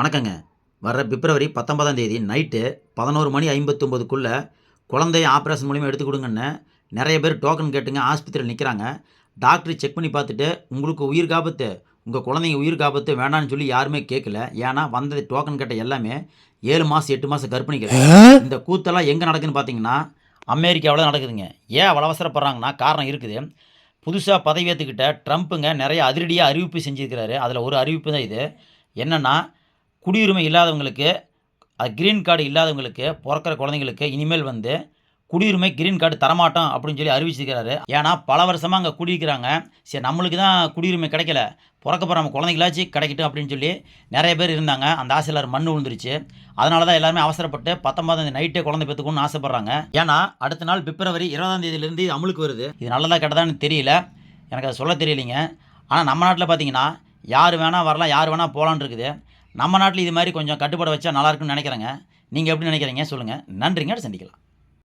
வணக்கங்க. வர்ற பிப்ரவரி பத்தொன்பதாம் தேதி நைட்டு பதினோரு மணி ஐம்பத்தொம்போதுக்குள்ளே குழந்தைய ஆப்ரேஷன் மூலிமா எடுத்து கொடுங்கன்னு நிறைய பேர் டோக்கன் கேட்டுங்க ஆஸ்பத்திரியில் நிற்கிறாங்க டாக்டர் செக் பண்ணி பார்த்துட்டு உங்களுக்கு உயிர் காப்பத்து உங்கள் குழந்தைங்க உயிர் காப்பத்து வேணான்னு சொல்லி யாருமே கேட்கல ஏன்னா வந்தது டோக்கன் கேட்ட எல்லாமே ஏழு மாதம் எட்டு மாதம் கர்ப்பிணிகள். இந்த கூத்தெல்லாம் எங்கே நடக்குதுன்னு பார்த்தீங்கன்னா அமெரிக்காவில் நடக்குதுங்க. ஏன் அவ்வளோ அவசரப்படுறாங்கன்னா காரணம் இருக்குது. புதுசாக பதவி ஏற்றுக்கிட்ட ட்ரம்ப்புங்க நிறைய அதிரடியாக அறிவிப்பு செஞ்சுருக்கிறாரு. அதில் ஒரு அறிவிப்பு தான் இது. என்னென்னா குடியுரிமை இல்லாதவங்களுக்கு அது க்ரீன் கார்டு இல்லாதவங்களுக்கு பிறக்கிற குழந்தைங்களுக்கு இனிமேல் வந்து குடியுரிமை க்ரீன் கார்டு தரமாட்டோம் அப்படின்னு சொல்லி அறிவிச்சிருக்கிறாரு. ஏன்னா பல வருஷமாக அங்கே குடியிருக்கிறாங்க. சரி நம்மளுக்கு தான் குடியுரிமை கிடைக்கல. பிறக்க போகிற நம்ம குழந்தைங்களாச்சும் கிடைக்கட்டும் அப்படின்னு சொல்லி நிறைய பேர் இருந்தாங்க. அந்த ஆசையில் மண் விழுந்துருச்சு. அதனால தான் எல்லாருமே அவசரப்பட்டு பத்தொன்பதாம் தேதி நைட்டே குழந்தை பெற்றுக்கணும்னு ஆசைப்பட்றாங்க. ஏன்னா அடுத்த நாள் பிப்ரவரி இருபதாம் தேதியிலேருந்து இது அமலுக்கு வருது. இது நல்லதாக கெட்டதான்னு தெரியல. எனக்கு அதை சொல்ல தெரியலைங்க. ஆனால் நம்ம நாட்டில் பார்த்தீங்கன்னா யார் வேணால் வரலாம் யார் வேணால் போகலான்னு இருக்குது. நம்ம நாட்டில் இது மாதிரி கொஞ்சம் கட்டுப்பாடு வச்சா நல்லாயிருக்குன்னு நினைக்கிறேங்க. நீங்கள் எப்படி நினைக்கிறீங்க சொல்லுங்கள் நன்றிங்க சந்திக்கலாம்.